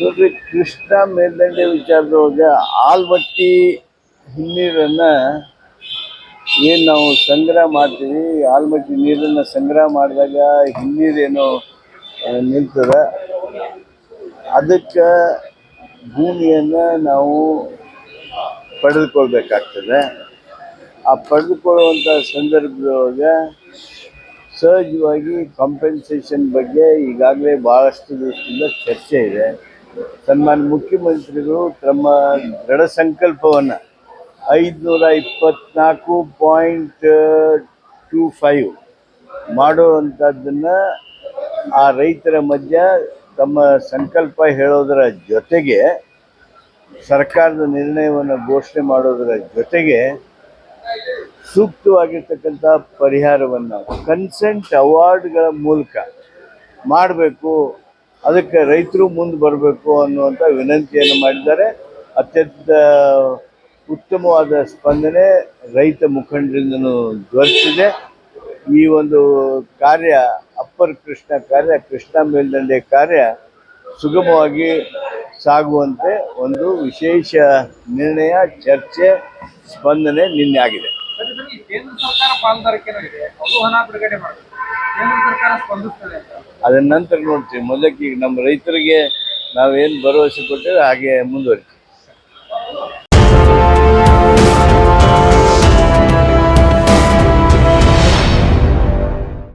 ನೋಡ್ರಿ ಕೃಷ್ಣ ಮೇಲ್ದಂಡೆ ವಿಚಾರದೊಳಗೆ ಆಲ್ಮಟ್ಟಿ ಹಿನ್ನೀರನ್ನ ಏನು ನಾವು ಸಂಗ್ರಹ ಮಾಡ್ತೀವಿ ಆಲ್ಮಟ್ಟಿ ನೀರನ್ನು ಸಂಗ್ರಹ ಮಾಡಿದಾಗ ಹಿನ್ನೀರೇನು ನಿಲ್ತದ. ಅದಕ್ಕೆ ಭೂಮಿಯನ್ನು ನಾವು ಪಡೆದುಕೊಳ್ಬೇಕಾಗ್ತದೆ. ಆ ಪಡೆದುಕೊಳ್ಳುವಂಥ ಸಂದರ್ಭದೊಳಗೆ ಸಹಜವಾಗಿ ಕಾಂಪೆನ್ಸೇಷನ್ ಬಗ್ಗೆ ಈಗಾಗಲೇ ಭಾಳಷ್ಟು ದಿವಸದಿಂದ ಚರ್ಚೆ ಇದೆ. ಸನ್ಮಾನ್ಯ ಮುಖ್ಯಮಂತ್ರಿಗಳು ತಮ್ಮ ದೃಢ ಸಂಕಲ್ಪವನ್ನು ಐದುನೂರ ಇಪ್ಪತ್ನಾಲ್ಕು ಪಾಯಿಂಟ್, ಟೂ ಫೈವ್ ಮಾಡುವಂಥದ್ದನ್ನು ಆ ರೈತರ ಮಧ್ಯ ತಮ್ಮ ಸಂಕಲ್ಪ ಹೇಳೋದರ ಜೊತೆಗೆ ಸರ್ಕಾರದ ನಿರ್ಣಯವನ್ನು ಘೋಷಣೆ ಮಾಡೋದರ ಜೊತೆಗೆ ಸೂಕ್ತವಾಗಿರ್ತಕ್ಕಂಥ ಪರಿಹಾರವನ್ನು ಕನ್ಸೆಂಟ್ ಅವಾರ್ಡ್ಗಳ ಮೂಲಕ ಮಾಡಬೇಕು ಅದಕ್ಕೆ ರೈತರು ಮುಂದೆ ಬರಬೇಕು ಅನ್ನುವಂಥ ವಿನಂತಿಯನ್ನು ಮಾಡಿದ್ದಾರೆ. ಅತ್ಯಂತ ಉತ್ತಮವಾದ ಸ್ಪಂದನೆ ರೈತ ಮುಖಂಡರಿಂದನೂ ದೊರೆತಿದೆ ಈ ಒಂದು ಕಾರ್ಯ, ಅಪ್ಪರ್ ಕೃಷ್ಣ ಕಾರ್ಯ, ಕೃಷ್ಣ ಮೇಲ್ದಂಡೆ ಕಾರ್ಯ ಸುಗಮವಾಗಿ ಸಾಗುವಂತೆ ಒಂದು ವಿಶೇಷ ನಿರ್ಣಯ, ಚರ್ಚೆ, ಸ್ಪಂದನೆ ನಿನ್ನೆ ಆಗಿದೆ. ಕೇಂದ್ರ ಸರ್ಕಾರ ಪಾಲ್ದಾರಿಕೆನೂ ಇದೆ. ಅದು ಹಣ ಬಿಡುಗಡೆ ಮಾಡಬೇಕು ಕೇಂದ್ರ ಸರ್ಕಾರ ಸ್ಪಂದಿಸ್ತದೆ ಅಂತ. ಅದನ್ನ ನಂತರ ನೋಡ್ತೀವಿ. ಮೊದಲಕ್ಕೆ ನಮ್ಮ ರೈತರಿಗೆ ನಾವೇನು ಭರವಸೆ ಕೊಟ್ಟೇವೆ ಹಾಗೆ ಮುಂದುವರಿತೀವಿ.